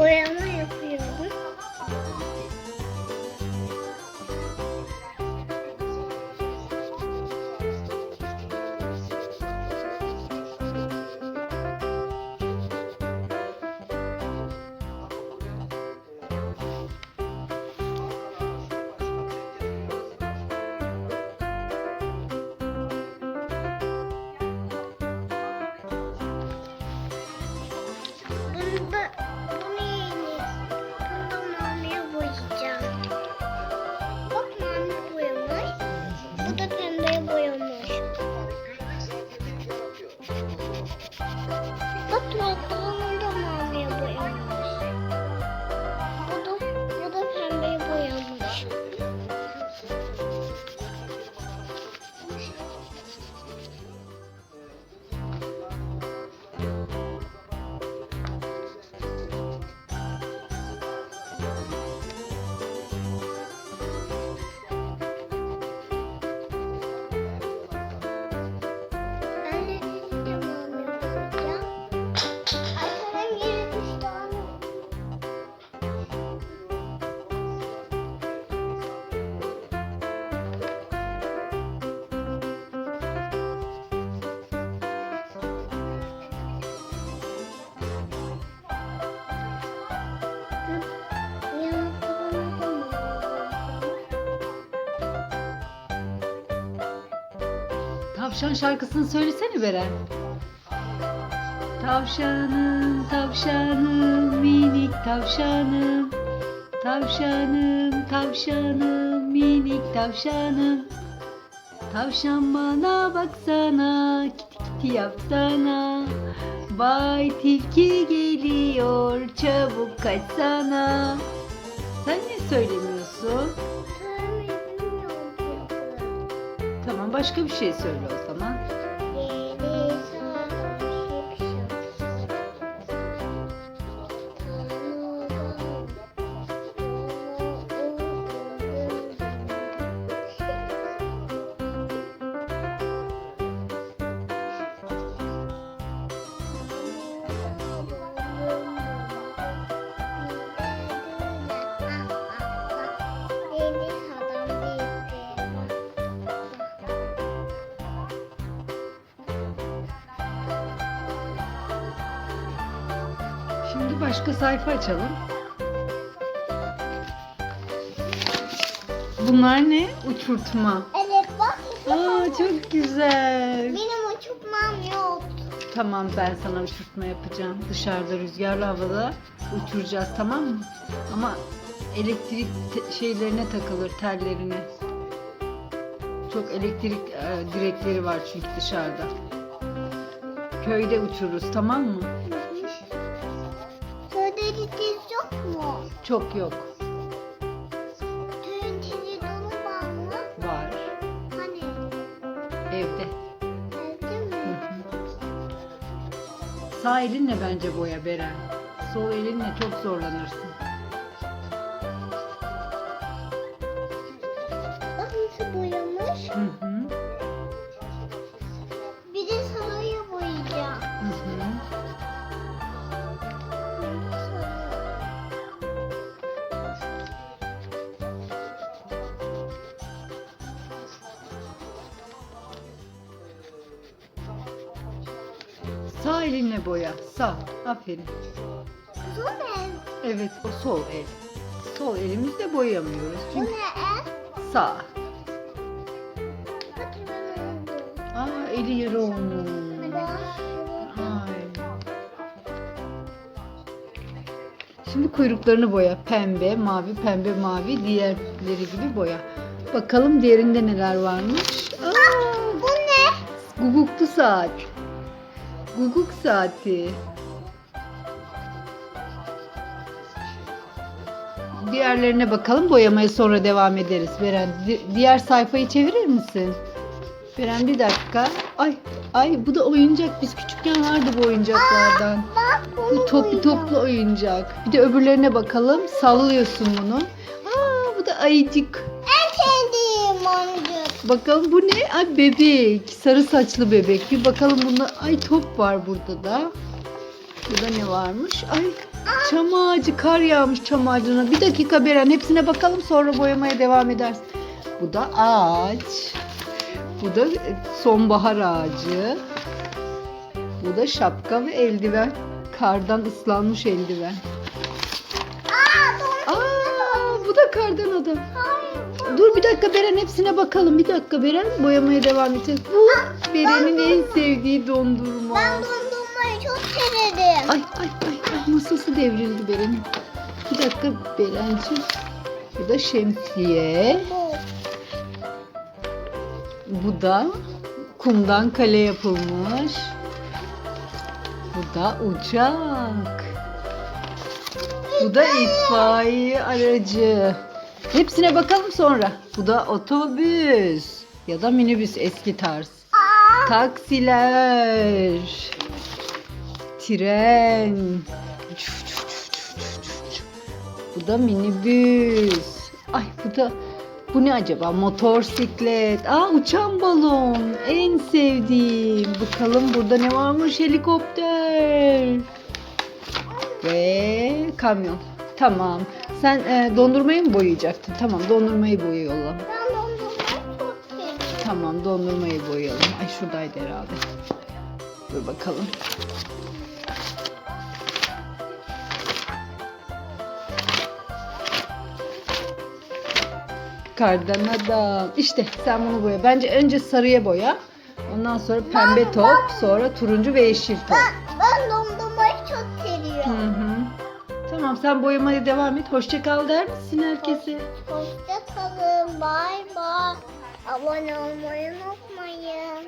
Bola. Tavşan şarkısını söylesene Beren. Tavşanım, tavşanım, minik tavşanım. Tavşanım, tavşanım, minik tavşanım. Tavşan bana baksana, kiti kiti yapsana. Bay tilki geliyor, çabuk kaçsana. Sen ne söylemiyorsun? Tamam başka bir şey söyle o zaman. Şimdi başka sayfa açalım. Bunlar ne? Uçurtma. Evet bak. Aa çok güzel. Benim uçurtmam yok. Tamam ben sana uçurtma yapacağım. Dışarıda rüzgarlı havada uçuracağız tamam mı? Ama elektrik şeylerine takılır tellerine. Çok elektrik e, direkleri var çünkü dışarıda. Köyde uçururuz tamam mı? Diz yok mu? Çok yok. Köyün televizyonu var mı? Var. Hani Evde. evde Hı mi? hı. Sağ elinle bence boya Beren. Sol elinle çok zorlanırsın. Sağ elinle boya. Sağ. Aferin. Bu ne? Evet o sol el. Sol elimizle boyamıyoruz. Bu Çünkü ne el? sağ. Aa eli yarı olmuş. Ay. Şimdi kuyruklarını boya. Pembe, mavi, pembe, mavi. Diğerleri gibi boya. Bakalım diğerinde neler varmış. Aa, Bu ne? guguklu saat. Guguk saati. Diğerlerine bakalım. Boyamaya sonra devam ederiz. Beren di- diğer sayfayı çevirir misin? Beren bir dakika. Ay ay bu da oyuncak. Biz küçükken vardı bu oyuncaklardan. Bak bunu Bu toplu toplu oyuncak. Bir de öbürlerine bakalım. Sallıyorsun bunu. Aa bu da ayıcık. Bakalım bu ne? Ay bebek. Sarı saçlı bebek. Bir bakalım bunda. Ay top var burada da. Burada ne varmış? Ay Çam ağacı kar yağmış çam ağacına. Bir dakika Beren hepsine bakalım sonra boyamaya devam edersin. Bu da ağaç. Bu da sonbahar ağacı. Bu da şapka ve eldiven. Kardan ıslanmış eldiven. Bu da kardan adam. Hayır. Dur bir dakika Beren hepsine bakalım. Bir dakika Beren boyamaya devam edeceğiz. Bu Beren'in en sevdiği dondurma. Ben dondurmayı çok severim. Ay ay ay ay masası devrildi Beren'in. Bir dakika Beren'ciğim. Bu da şemsiye. Bu da kumdan kale yapılmış. Bu da uçak. Bu da itfaiye aracı. Hepsine bakalım sonra. Bu da otobüs ya da minibüs eski tarz. Taksiler. Tren. Bu da minibüs. Ay bu da bu ne acaba? Motorsiklet. Aa uçan balon. En sevdiğim. Bakalım burada ne varmış? Helikopter. Ve kamyon. Tamam. Sen e, dondurmayı mı boyayacaktın? Tamam dondurmayı boya yolla. ben dondurmayı çok seviyorum. Tamam dondurmayı boyayalım. Ay şuradaydı herhalde. Dur bakalım. Kardan adam. İşte sen bunu boya. Bence önce sarıya boya. Ondan sonra pembe top, sonra turuncu ve yeşil top. Ben, ben dondurmayı çok Hı seviyorum. hı. Tamam sen boyamaya devam et. Hoşça kal der misin herkese? Hoşça kalın. Bay bay. Abone olmayı unutmayın.